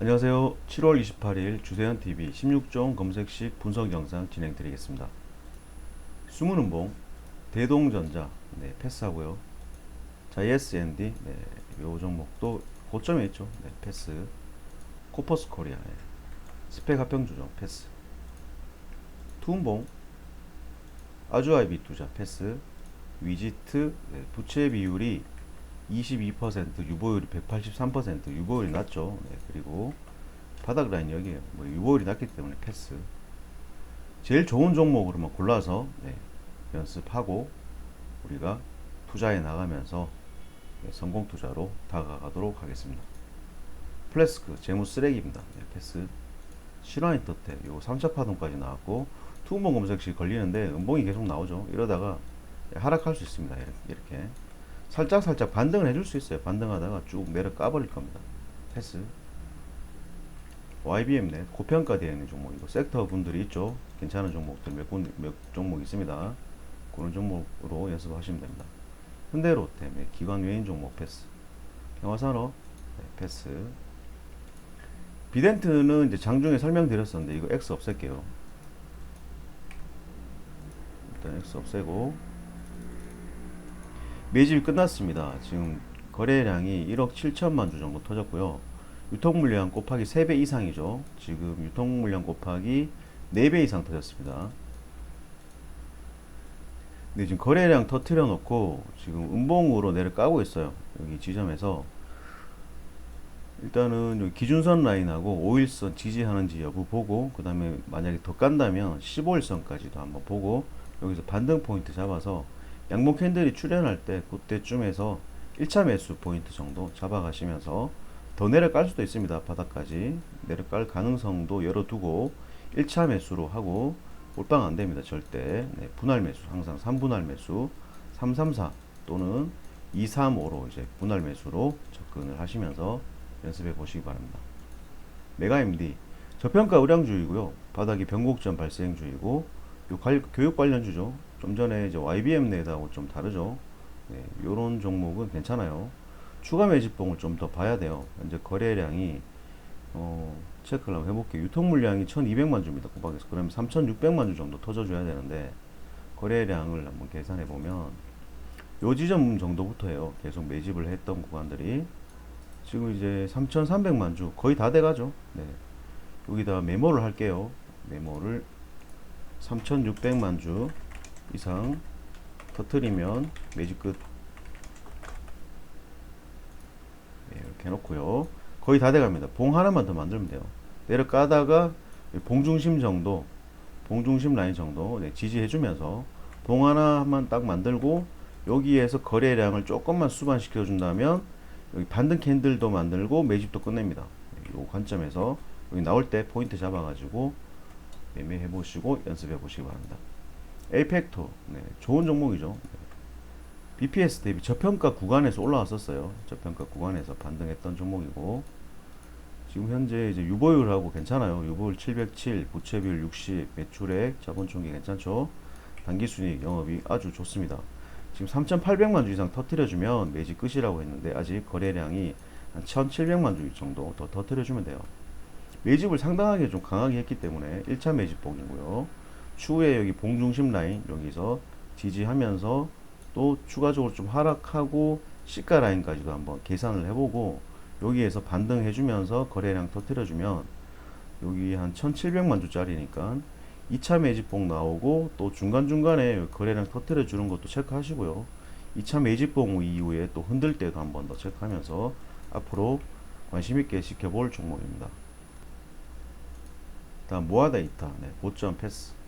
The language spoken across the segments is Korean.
안녕하세요. 7월 28일 주세현 TV 16종 검색식 분석 영상 진행 드리겠습니다. 숨은은봉 대동전자 네, 패스하고요. 자, ESND 네, 요 종목도 고점에 있죠. 네, 패스. 코퍼스 코리아 네. 스펙 합병 조정 패스. 투운봉 아주아이비 투자 패스. 위지트 네, 부채 비율이 22% 유보율이 183% 유보율이 낮죠. 네, 그리고 바닥 라인 여기에요. 뭐 유보율이 낮기 때문에 패스. 제일 좋은 종목으로만 골라서 네, 연습하고 우리가 투자해 나가면서 네, 성공 투자로 다가가도록 하겠습니다. 플래스크 재무 쓰레기입니다. 네, 패스. 실화인 떴대. 요 3차 파동까지 나왔고 투음봉 검색시 걸리는데 음봉이 계속 나오죠. 이러다가 하락할 수 있습니다. 이렇게. 살짝 살짝 반등을 해줄 수 있어요. 반등하다가 쭉 내려 까버릴 겁니다. 패스. YBM 넷 고평가되어 있는 종목이고 섹터 분들이 있죠. 괜찮은 종목들 몇, 군, 몇 종목 있습니다. 그런 종목으로 연습하시면 됩니다. 현대로템 네, 기관 외인 종목 패스. 영화산업 네, 패스. 비덴트는 이제 장중에 설명드렸었는데 이거 X 없앨게요. 일단 X 없애고 매집이 끝났습니다. 지금 거래량이 1억 7천만 주 정도 터졌고요. 유통 물량 곱하기 3배 이상이죠. 지금 유통 물량 곱하기 4배 이상 터졌습니다. 근데 지금 거래량 터트려 놓고 지금 음봉으로 내려 까고 있어요. 여기 지점에서 일단은 여기 기준선 라인하고 5일선 지지하는지 여부 보고 그 다음에 만약에 더 깐다면 15일선까지도 한번 보고 여기서 반등 포인트 잡아서 양봉 캔들이 출현할 때 그때쯤에서 1차 매수 포인트 정도 잡아가시면서 더 내려갈 수도 있습니다. 바닥까지 내려갈 가능성도 열어두고 1차 매수로 하고 몰빵 안 됩니다. 절대. 네, 분할 매수 항상 3분할 매수 334 또는 235로 이제 분할 매수로 접근을 하시면서 연습해 보시기 바랍니다. 메가 MD 저평가 의량주의고요. 바닥이 변곡점 발생주의고 요 관- 교육 관련주죠. 좀 전에 이제 YBM 내다하고 좀 다르죠. 네, 요런 종목은 괜찮아요. 추가 매집봉을 좀 더 봐야 돼요. 현재 거래량이 어, 체크를 한번 해볼게요. 유통 물량이 1200만 주입니다. 고박에서. 그러면 3600만 주 정도 터져줘야 되는데 거래량을 한번 계산해 보면 요 지점 정도부터예요. 계속 매집을 했던 구간들이 지금 이제 3300만 주 거의 다 돼가죠. 네. 여기다 메모를 할게요. 메모를 3600만 주 이상 터트리면 매직 끝. 네, 이렇게 해놓고요. 거의 다 돼갑니다. 봉 하나만 더 만들면 돼요. 내려 까다가 봉 중심 정도 봉 중심 라인 정도 네, 지지해주면서 봉 하나만 딱 만들고 여기에서 거래량을 조금만 수반시켜 준다면 여기 반등 캔들도 만들고 매집도 끝냅니다. 이 관점에서 여기 나올 때 포인트 잡아가지고 매매해 보시고 연습해 보시기 바랍니다. 에이펙토 네, 좋은 종목이죠. 네. BPS 대비 저평가 구간에서 올라왔었어요. 저평가 구간에서 반등했던 종목이고 지금 현재 이제 유보율하고 괜찮아요. 유보율 707, 부채 비율 60, 매출액, 자본총계 괜찮죠. 단기 순이익 영업이 아주 좋습니다. 지금 3,800만 주 이상 터트려주면 매직 끝이라고 했는데 아직 거래량이 한 1,700만 주 정도 더 터트려주면 돼요. 매집을 상당하게 좀 강하게 했기 때문에 1차 매집봉이고요. 추후에 여기 봉중심 라인 여기서 지지하면서 또 추가적으로 좀 하락하고 시가 라인까지도 한번 계산을 해보고 여기에서 반등해 주면서 거래량 터트려 주면 여기 한 1700만 주짜리니까 2차 매집봉 나오고 또 중간중간에 거래량 터트려 주는 것도 체크하시고요. 2차 매집봉 이후에 또 흔들 때도 한번 더 체크하면서 앞으로 관심 있게 지켜볼 종목입니다. 다음 모아다 이타 네, 고점 패스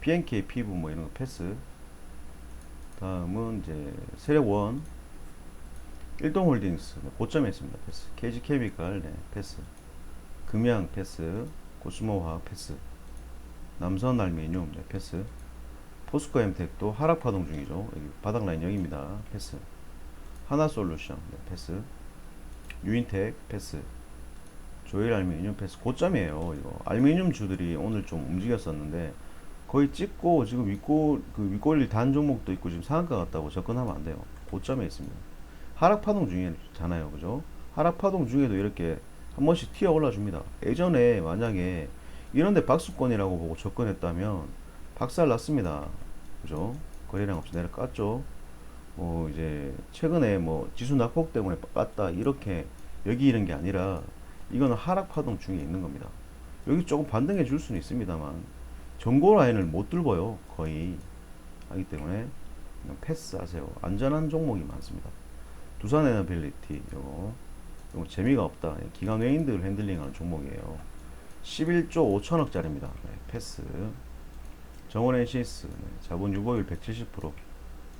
PNK 피부 뭐 이런 거 패스. 다음은 이제 세력원. 일동홀딩스 네, 고점에 있습니다. 패스. KG케미칼 네, 패스. 금양 패스. 고스모화학 패스. 남선 알미늄 네, 패스. 포스코 엠텍도 하락 파동 중이죠. 바닥 라인 0입니다. 패스. 하나솔루션 네, 패스. 유인텍 패스. 조일 알루미늄 패스. 고점이에요. 이거. 알루미늄 주들이 오늘 좀 움직였었는데 거의 찍고 지금 윗골 그 윗골 단 종목도 있고 지금 상한가 같다고 접근하면 안 돼요. 고점에 있습니다. 하락 파동 중이잖아요, 그죠? 하락 파동 중에도 이렇게 한 번씩 튀어 올라줍니다. 예전에 만약에 이런데 박수권이라고 보고 접근했다면 박살 났습니다. 그죠? 거래량 없이 내려갔죠. 뭐 이제 최근에 뭐 지수 낙폭 때문에 깠다 이렇게 여기 이런 게 아니라 이거는 하락 파동 중에 있는 겁니다. 여기 조금 반등해 줄 수는 있습니다만 전고 라인을 못 뚫어요 거의 하기 때문에 그냥 패스하세요. 안전한 종목이 많습니다. 두산 에너빌리티 요거 요거 재미가 없다. 기관 외인들 핸들링하는 종목이에요. 11조 5천억짜리입니다. 네, 패스. 정원 NCS 네, 자본 유보율 170%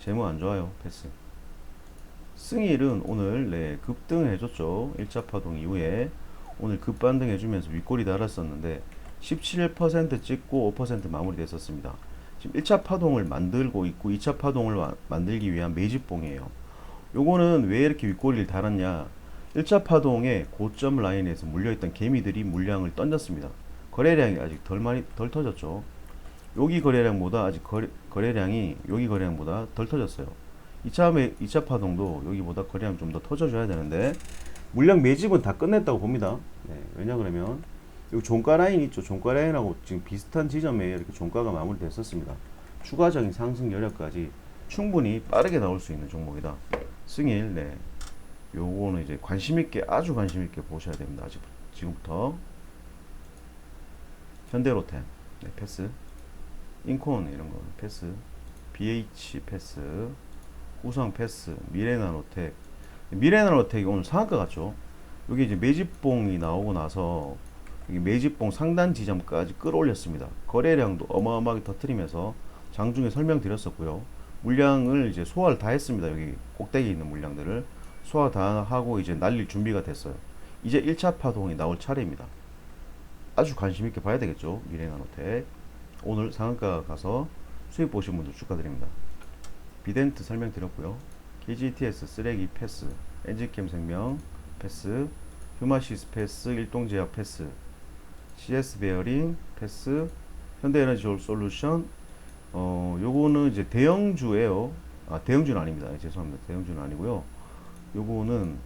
재무 안 좋아요. 패스. 승일은 오늘 네, 급등을 해줬죠. 1차 파동 이후에 오늘 급반등 해주면서 윗골이 달았었는데 17% 찍고 5% 마무리됐었습니다. 지금 1차 파동을 만들고 있고 2차 파동을 와- 만들기 위한 매집봉이에요. 요거는 왜 이렇게 윗골을 달았냐? 1차 파동의 고점 라인에서 물려있던 개미들이 물량을 던졌습니다. 거래량이 아직 덜 많이 덜 터졌죠. 여기 거래량보다 아직 거래, 거래량이 여기 거래량보다 덜 터졌어요. 2차 매, 2차 파동도 여기보다 거래량 좀 더 터져줘야 되는데 물량 매집은 다 끝냈다고 봅니다. 네, 왜냐 그러면 여기 종가 라인 있죠. 종가 라인하고 지금 비슷한 지점에 이렇게 종가가 마무리됐었습니다. 추가적인 상승 여력까지 충분히 빠르게 나올 수 있는 종목이다. 승일, 네. 요거는 이제 관심 있게 아주 관심 있게 보셔야 됩니다. 아직 지금부터 현대로템 네, 패스, 인콘 이런 거 패스, BH 패스, 우성 패스, 미래나노텍 미래나노텍이 오늘 상한가 같죠? 여기 이제 매집봉이 나오고 나서 매집봉 상단 지점까지 끌어올렸습니다. 거래량도 어마어마하게 터트리면서 장중에 설명드렸었고요. 물량을 이제 소화를 다 했습니다. 여기 꼭대기에 있는 물량들을 소화 다 하고 이제 날릴 준비가 됐어요. 이제 1차 파동이 나올 차례입니다. 아주 관심 있게 봐야 되겠죠. 미래나노텍. 오늘 상한가 가서 수익 보신 분들 축하드립니다. 비덴트 설명드렸고요. KGTS 쓰레기 패스, 엔지캠 생명 패스, 휴마시스 패스, 일동제약 패스, CS 베어링 패스, 현대에너지 솔루션 어 요거는 이제 대형주예요. 아 대형주는 아닙니다. 죄송합니다. 대형주는 아니고요. 요거는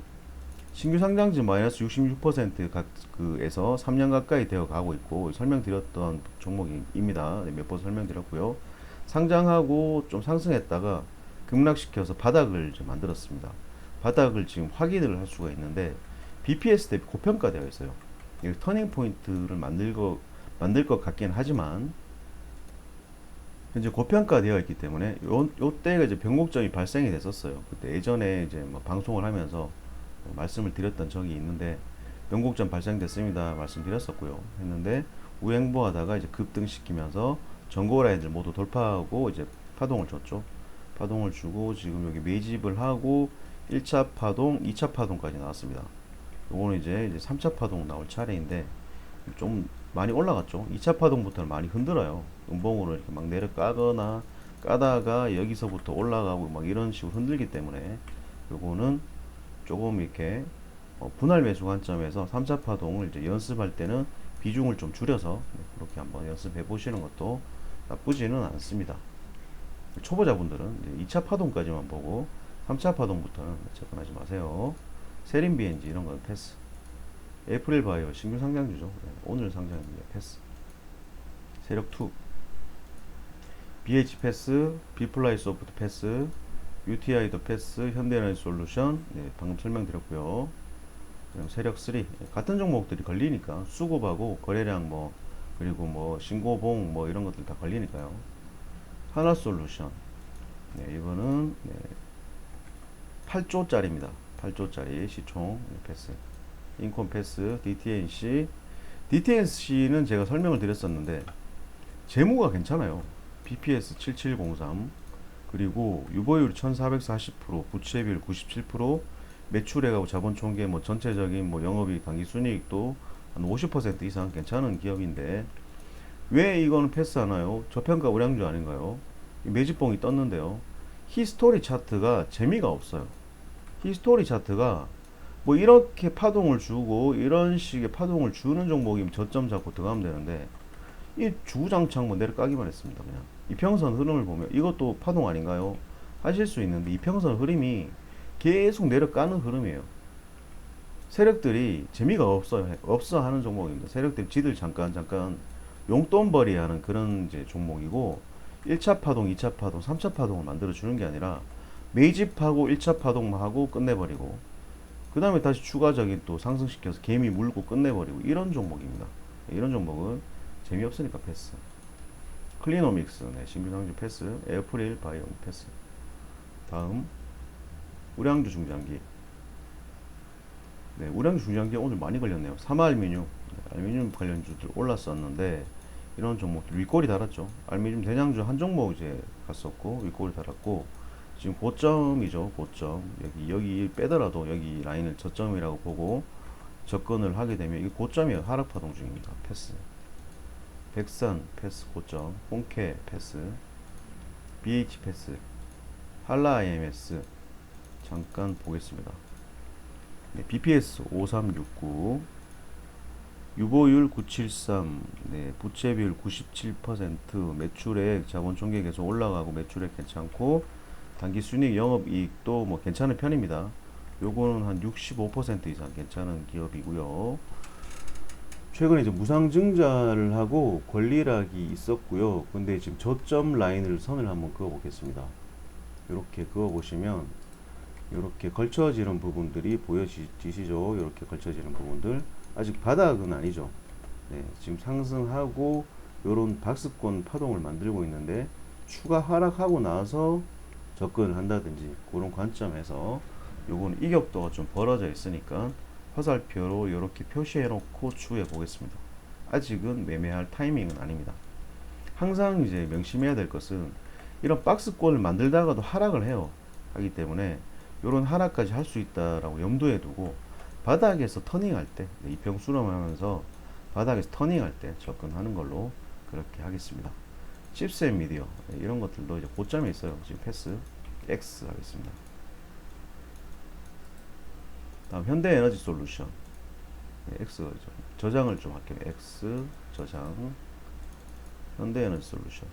신규 상장지 마이너스 66% 각, 그에서 3년 가까이 되어 가고 있고 설명드렸던 종목입니다. 네, 몇번 설명드렸고요. 상장하고 좀 상승했다가 급락시켜서 바닥을 이제 만들었습니다. 바닥을 지금 확인을 할 수가 있는데 BPS 대비 고평가되어 있어요. 이 터닝 포인트를 만들 거 만들 것 같긴 하지만 현재 고평가되어 있기 때문에 요, 요 때가 이제 변곡점이 발생이 됐었어요. 그때 예전에 이제 뭐 방송을 하면서 뭐 말씀을 드렸던 적이 있는데 변곡점 발생됐습니다 말씀드렸었고요. 했는데 우행보하다가 이제 급등시키면서 전고 라인을 모두 돌파하고 이제 파동을 줬죠. 파동을 주고 지금 여기 매집을 하고 1차 파동, 2차 파동까지 나왔습니다. 요거는 이제 이제 3차 파동 나올 차례인데 좀 많이 올라갔죠. 2차 파동부터는 많이 흔들어요. 음봉으로 이렇게 막 내려 까거나 까다가 여기서부터 올라가고 막 이런 식으로 흔들기 때문에 요거는 조금 이렇게 어, 분할 매수 관점에서 3차 파동을 이제 연습할 때는 비중을 좀 줄여서 네, 그렇게 한번 연습해 보시는 것도 나쁘지는 않습니다. 초보자분들은 이제 2차 파동까지만 보고 3차 파동부터는 접근하지 마세요. 세린 BNG 이런 건 패스. 에프릴 바이오 신규 상장주죠. 네, 오늘 상장입니다. 패스. 세력 2. BH 패스, 비플라이 소프트 패스, UTI도 패스, 현대에너지 솔루션. 네, 방금 설명드렸고요. 그럼 세력 3. 네, 같은 종목들이 걸리니까 수급하고 거래량 뭐 그리고 뭐 신고봉 뭐 이런 것들 다 걸리니까요. 하나 솔루션. 네, 이거는 네, 8조짜리입니다. 8조짜리 시총 네, 패스. 인콘 패스, DTNC. DTNC는 제가 설명을 드렸었는데 재무가 괜찮아요. BPS 7703 그리고 유보율 1440%, 부채비율 97%, 매출액하고 자본 총계 뭐 전체적인 뭐 영업이익 당기 순이익도 한 50% 이상 괜찮은 기업인데 왜 이거는 패스하나요? 저평가 우량주 아닌가요? 이 매집봉이 떴는데요. 히스토리 차트가 재미가 없어요. 히스토리 차트가 뭐 이렇게 파동을 주고 이런 식의 파동을 주는 종목이면 저점 잡고 들어가면 되는데 이 주구장창 뭐 내려가기만 했습니다. 그냥 이평선 흐름을 보면 이것도 파동 아닌가요? 하실 수 있는데 이평선 흐름이 계속 내려가는 흐름이에요. 세력들이 재미가 없어 없어 하는 종목입니다. 세력들이 지들 잠깐 잠깐 용돈벌이 하는 그런 이제 종목이고 1차 파동, 2차 파동, 3차 파동을 만들어 주는 게 아니라 매집하고 1차 파동만 하고 끝내버리고 그 다음에 다시 추가적인 또 상승시켜서 개미 물고 끝내버리고 이런 종목입니다. 이런 종목은 재미없으니까 패스. 클리노믹스, 네, 신규상주 패스. 에어프릴 바이오 패스. 다음 우량주 중장기. 네, 우량주 중장기 오늘 많이 걸렸네요. 삼알미늄, 네, 알미늄 관련주들 올랐었는데 이런 종목들 윗골이 달았죠. 알미늄 대장주 한 종목 이제 갔었고 윗골이 달았고 지금 고점이죠. 고점 여기 여기 빼더라도 여기 라인을 저점이라고 보고 접근을 하게 되면 이게 고점이에요. 하락 파동 중입니다. 패스. 백산 패스 고점, 홍케 패스, BH 패스, 한라 IMS 잠깐 보겠습니다. 네, BPS 5369 유보율 973, 네, 부채 비율 97%, 매출액 자본 총계 계속 올라가고 매출액 괜찮고 단기 순이익 영업이익도 뭐 괜찮은 편입니다. 요거는 한 65% 이상 괜찮은 기업이고요. 최근에 이제 무상증자를 하고 권리락이 있었고요. 근데 지금 저점 라인을 선을 한번 그어 보겠습니다. 이렇게 그어 보시면 이렇게 걸쳐지는 부분들이 보여지시죠? 이렇게 걸쳐지는 부분들 아직 바닥은 아니죠. 네, 지금 상승하고 요런 박스권 파동을 만들고 있는데 추가 하락하고 나서 접근을 한다든지 그런 관점에서 요거는 이격도가 좀 벌어져 있으니까 화살표로 이렇게 표시해 놓고 추후에 보겠습니다. 아직은 매매할 타이밍은 아닙니다. 항상 이제 명심해야 될 것은 이런 박스권을 만들다가도 하락을 해요. 하기 때문에 이런 하락까지 할 수 있다라고 염두에 두고 바닥에서 터닝할 때 이평 수렴하면서 바닥에서 터닝할 때 접근하는 걸로 그렇게 하겠습니다. 칩셋 미디어 이런 것들도 이제 고점에 있어요. 지금 패스 X 하겠습니다. 다음 현대 에너지 솔루션 네, X 죠. 저장을 좀 할게요. X 저장 현대 에너지 솔루션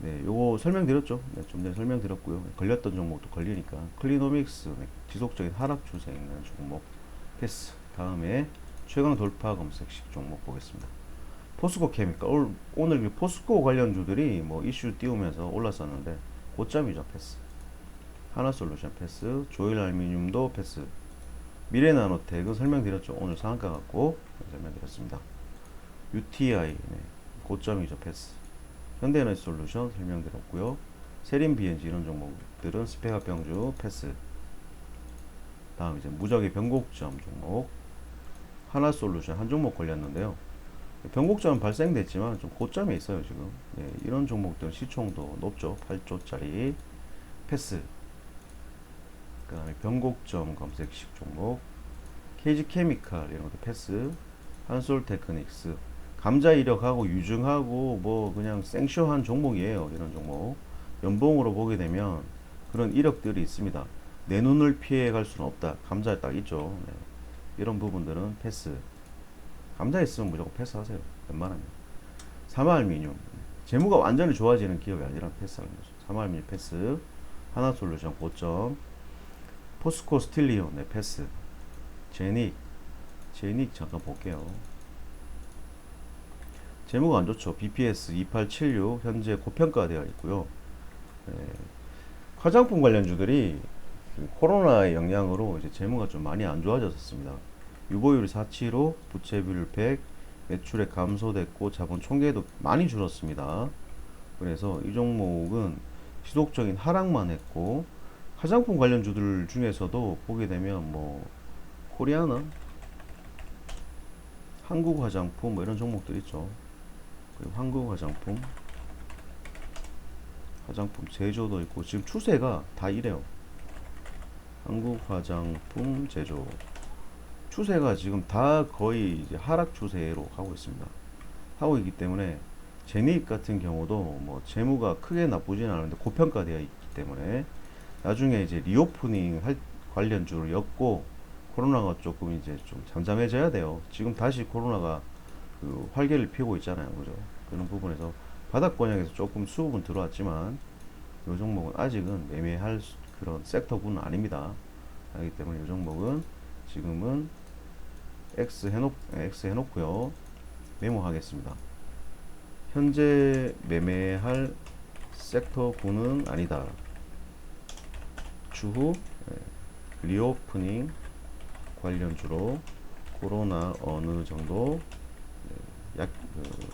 네, 요거 설명드렸죠. 네, 좀 전에 설명드렸고요. 걸렸던 종목도 걸리니까 클리노믹스 네, 지속적인 하락 추세 있는 종목 패스. 다음에 최강 돌파 검색식 종목 보겠습니다. 포스코 케미칼 오늘, 그 포스코 관련주들이 뭐 이슈 띄우면서 올랐었는데 고점이죠 패스. 하나솔루션 패스, 조일 알미늄도 패스. 미래나노텍은 설명드렸죠. 오늘 상한가 갖고 설명드렸습니다. UTI 네, 고점이죠 패스. 현대에너지 솔루션 설명드렸고요. 세린 BNG 이런 종목들은 스페가 병주 패스. 다음 이제 무적의 변곡점 종목 하나 솔루션 한 종목 걸렸는데요. 변곡점은 발생됐지만 좀 고점에 있어요 지금. 예, 이런 종목들은 시총도 높죠. 8조짜리 패스. 그 다음에 변곡점 검색식 종목 KG 케미칼 이런 것도 패스. 한솔 테크닉스 감자 이력하고 유증하고 뭐 그냥 생쇼한 종목이에요. 이런 종목. 연봉으로 보게 되면 그런 이력들이 있습니다. 내 눈을 피해 갈 수는 없다. 감자에 딱 있죠. 네. 이런 부분들은 패스. 감자 있으면 무조건 패스하세요. 웬만하면. 사마알미늄. 재무가 완전히 좋아지는 기업이 아니라 패스하는 거죠. 사마알미늄 패스. 하나솔루션 고점. 포스코 스틸리온 네, 패스. 제닉. 제닉 잠깐 볼게요. 재무가 안 좋죠. BPS 2876 현재 고평가되어 있고요. 네. 화장품 관련주들이 그 코로나의 영향으로 이제 재무가 좀 많이 안 좋아졌습니다. 유보율이 4.75, 부채비율 100, 매출액 감소됐고 자본 총계도 많이 줄었습니다. 그래서 이 종목은 지속적인 하락만 했고 화장품 관련주들 중에서도 보게 되면 뭐 코리아나, 한국 화장품 뭐 이런 종목들 있죠. 그리고 한국 화장품, 화장품 제조도 있고 지금 추세가 다 이래요. 한국 화장품 제조 추세가 지금 다 거의 하락 추세로 가고 있습니다. 하고 있기 때문에 제닉 같은 경우도 뭐 재무가 크게 나쁘진 않은데 고평가되어 있기 때문에 나중에 이제 리오프닝 할 관련주를 엮고 코로나가 조금 이제 좀 잠잠해져야 돼요. 지금 다시 코로나가 그 활개를 피우고 있잖아요. 그죠? 그런 부분에서 바닥 권역에서 조금 수급은 들어왔지만 이 종목은 아직은 매매할 수- 그런 섹터군은 아닙니다. 하기 때문에 이 종목은 지금은 X 해놓 X 해놓고요. 메모하겠습니다. 현재 매매할 섹터군은 아니다. 추후 예, 리오프닝 관련주로 코로나 어느 정도 예, 약, 그,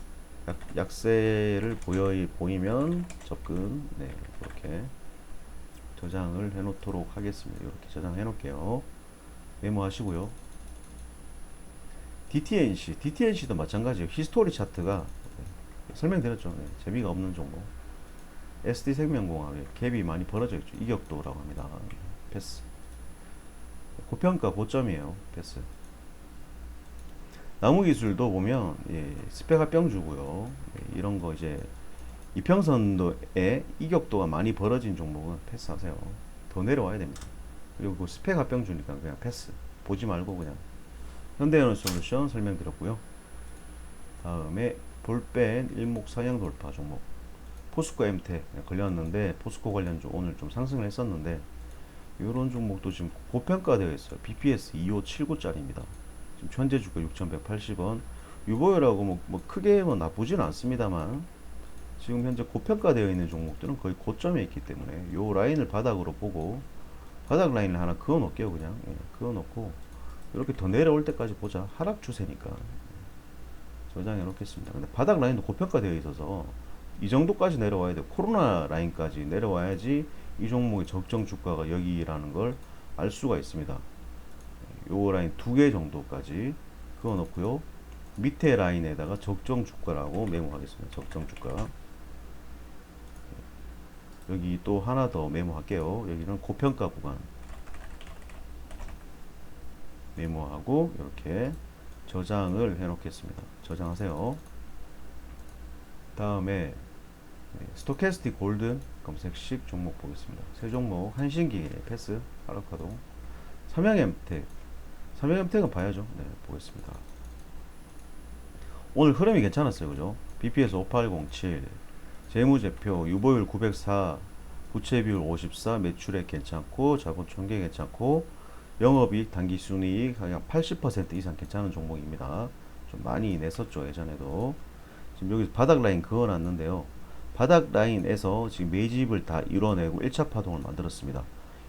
약 약세를 보여 보이면 접근 네 이렇게 저장을 해 놓도록 하겠습니다. 이렇게 저장해 놓을게요. 메모하시고요. DTNC, DTNC도 마찬가지예요. 히스토리 차트가 네, 설명드렸죠. 네, 재미가 없는 종목. SD 생명공학에 갭이 많이 벌어져 있죠. 이격도라고 합니다. 패스. 고평가 고점이에요. 패스. 나무 기술도 보면 예, 스페가 병주고요. 예, 이런 거 이제 이평선도에 이격도가 많이 벌어진 종목은 패스하세요. 더 내려와야 됩니다. 그리고 그 스펙 합병 주니까 그냥 패스. 보지 말고 그냥 현대해운솔루션 설명드렸고요. 다음에 볼펜 일목상향 돌파 종목 포스코 엠텍 걸렸는데 포스코 관련주 오늘 좀 상승을 했었는데 이런 종목도 지금 고평가되어 있어요. BPS 2579짜리입니다. 지금 현재 주가 6,180원. 유보율하고 뭐, 뭐 크게 뭐 나쁘지는 않습니다만 지금 현재 고평가되어 있는 종목들은 거의 고점에 있기 때문에 요 라인을 바닥으로 보고 바닥 라인을 하나 그어 놓을게요 그냥 예, 그어 놓고 이렇게 더 내려올 때까지 보자. 하락 추세니까. 저장해 놓겠습니다. 근데 바닥 라인도 고평가되어 있어서 이 정도까지 내려와야 돼 코로나 라인까지 내려와야지 이 종목의 적정 주가가 여기라는 걸 알 수가 있습니다. 요 라인 두 개 정도까지 그어 놓고요. 밑에 라인에다가 적정 주가라고 메모하겠습니다. 적정 주가. 여기 또 하나 더 메모할게요. 여기는 고평가 구간 메모하고 이렇게 저장을 해 놓겠습니다. 저장하세요. 다음에 네, 스토캐스틱 골든 검색식 종목 보겠습니다. 세 종목 한신기 패스 하락화동 삼양엠텍 삼양엠텍은 봐야죠. 네 보겠습니다. 오늘 흐름이 괜찮았어요. 그죠? BPS 5807 재무제표 유보율 904 부채비율 54 매출액 괜찮고 자본 총계 괜찮고 영업이익 단기순이익 그냥 80% 이상 괜찮은 종목입니다. 좀 많이 냈었죠 예전에도 지금 여기 바닥 라인 그어놨는데요. 바닥 라인에서 지금 매집을 다 이뤄내고 1차 파동을 만들었습니다.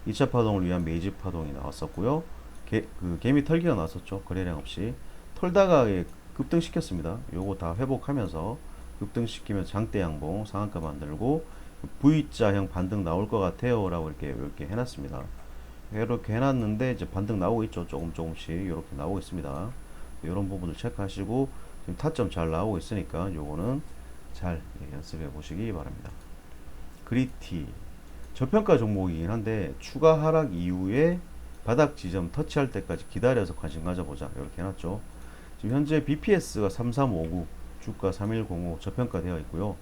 2차 파동을 위한 매집 파동이 나왔었고요. 개, 그 개미 털기가 나왔었죠. 거래량 없이 털다가 예, 급등시켰습니다. 요거 다 회복하면서 급등시키면서 장대 양봉 상한가 만들고 V자형 반등 나올 것 같아요 라고 이렇게 이렇게 해놨습니다 이렇게 해놨는데 이제 반등 나오고 있죠. 조금 조금씩 이렇게 나오고 있습니다. 이런 부분을 체크하시고 지금 타점 잘 나오고 있으니까 요거는 잘 연습해 보시기 바랍니다. 그리티. 저평가 종목이긴 한데 추가 하락 이후에 바닥 지점 터치할 때까지 기다려서 관심 가져보자. 이렇게 해놨죠. 지금 현재 BPS가 3359 주가 3105 저평가 되어 있고요.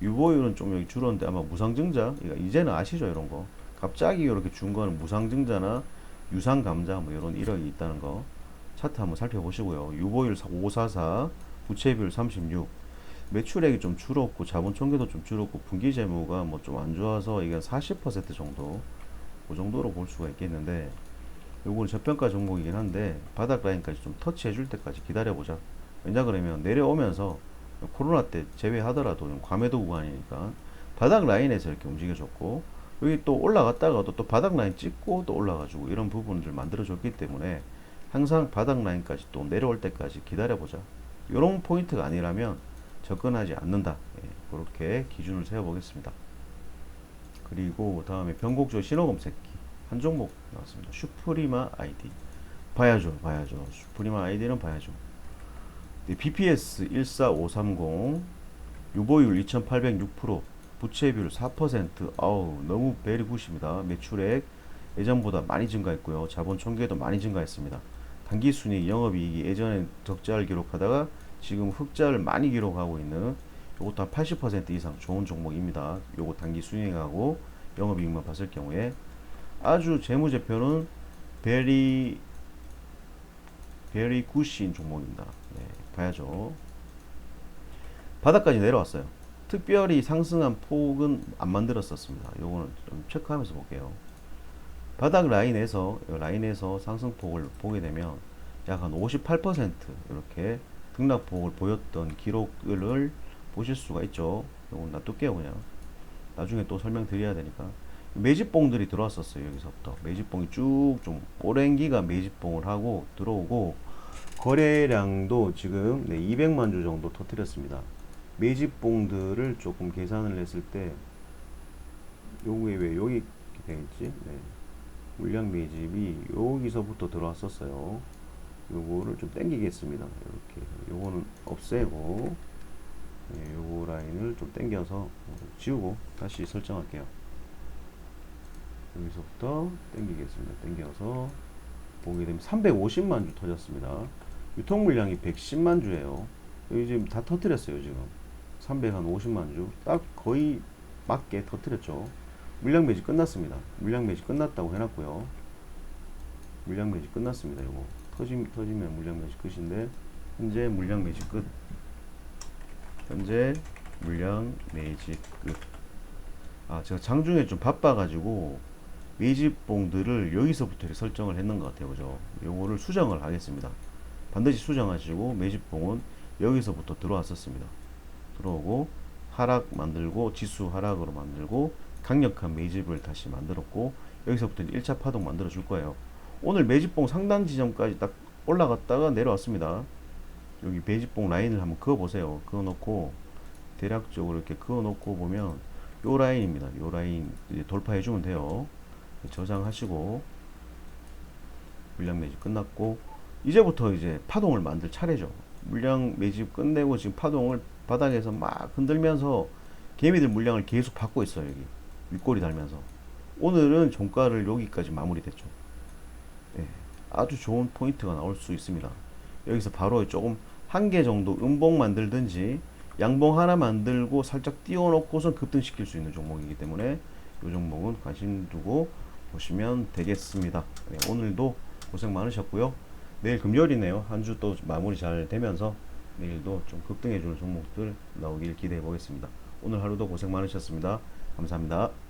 유보율은 좀 여기 줄었는데 아마 무상증자 이제는 아시죠? 이런 거 갑자기 이렇게 준 거는 무상증자나 유상감자 뭐 이런 이력이 있다는 거 차트 한번 살펴보시고요. 유보율 544 부채비율 36 매출액이 좀 줄었고 자본 총계도 좀 줄었고 분기 재무가 뭐 좀 안 좋아서 이게 40% 정도 그 정도로 볼 수가 있겠는데 요거는 저평가 종목이긴 한데 바닥 라인까지 좀 터치해 줄 때까지 기다려 보자. 왜냐 그러면 내려오면서 코로나 때 제외하더라도 과매도 구간이니까 바닥 라인에서 이렇게 움직여줬고 여기 또 올라갔다가도 또 바닥 라인 찍고 또 올라가지고 이런 부분을 만들어 줬기 때문에 항상 바닥 라인까지 또 내려올 때까지 기다려 보자. 이런 포인트가 아니라면 접근하지 않는다. 예, 그렇게 기준을 세워 보겠습니다. 그리고 다음에 변곡조 신호 검색기 한 종목 나왔습니다. 슈프리마 아이디. 봐야죠 봐야죠. 슈프리마 아이디는 봐야죠. 네, BPS 14530 유보율 2806% 부채비율 4% 아우 너무 베리 굿입니다. 매출액 예전보다 많이 증가했고요. 자본 총계도 많이 증가했습니다. 단기 순이익 영업이익이 예전에 적자를 기록하다가 지금 흑자를 많이 기록하고 있는 이것도 한 80% 이상 좋은 종목입니다. 요거 단기 순이익하고 영업이익만 봤을 경우에 아주 재무제표는 베리 베리 굿인 종목입니다. 네. 봐야죠. 바닥까지 내려왔어요. 특별히 상승한 폭은 안 만들었었습니다. 요거는 좀 체크하면서 볼게요. 바닥 라인에서 이 라인에서 상승폭을 보게 되면 약 한 58% 이렇게 등락폭을 보였던 기록을 보실 수가 있죠. 이건 놔둘게요 그냥. 나중에 또 설명드려야 되니까. 매집봉들이 들어왔었어요 여기서부터 매집봉이 쭉 좀 오랜 기간 매집봉을 하고 들어오고 거래량도 지금 네, 200만 주 정도 터뜨렸습니다. 매집봉들을 조금 계산을 했을 때 요게 왜 여기 있지? 네. 물량 매집이 여기서부터 들어왔었어요. 요거를 좀 당기겠습니다. 이렇게 요거는 없애고 네, 요거 라인을 좀 당겨서 지우고 다시 설정할게요. 여기서부터 당기겠습니다. 당겨서 보게 되면 350만 주 터졌습니다. 유통 물량이 110만 주예요. 여기 지금 다 터뜨렸어요, 지금. 350만 주. 딱 거의 맞게 터뜨렸죠. 물량 매집 끝났습니다. 물량 매집 끝났다고 해놨고요. 물량 매집 끝났습니다. 이거 터지, 터지면 물량 매집 끝인데 현재 물량 매집 끝. 현재 물량 매집 끝. 아 제가 장중에 좀 바빠가지고 매집봉들을 여기서부터 설정을 했는 것 같아요. 그죠? 요거를 수정을 하겠습니다. 반드시 수정하시고 매집봉은 여기서부터 들어왔었습니다. 들어오고 하락 만들고 지수 하락으로 만들고 강력한 매집을 다시 만들었고 여기서부터 이제 1차 파동 만들어 줄 거예요. 오늘 매집봉 상단 지점까지 딱 올라갔다가 내려왔습니다. 여기 매집봉 라인을 한번 그어 보세요. 그어 놓고 대략적으로 이렇게 그어 놓고 보면 요 라인입니다. 요 라인 돌파해 주면 돼요. 저장하시고 물량 매집 끝났고 이제부터 이제 파동을 만들 차례죠. 물량 매집 끝내고 지금 파동을 바닥에서 막 흔들면서 개미들 물량을 계속 받고 있어요. 여기 윗골이 달면서 오늘은 종가를 여기까지 마무리됐죠. 예, 아주 좋은 포인트가 나올 수 있습니다. 여기서 바로 조금 한 개 정도 음봉 만들든지 양봉 하나 만들고 살짝 띄워놓고선 급등시킬 수 있는 종목이기 때문에 이 종목은 관심 두고 보시면 되겠습니다. 네, 오늘도 고생 많으셨고요. 내일 금요일이네요. 한 주 또 마무리 잘 되면서 내일도 좀 급등해주는 종목들 나오길 기대해 보겠습니다. 오늘 하루도 고생 많으셨습니다. 감사합니다.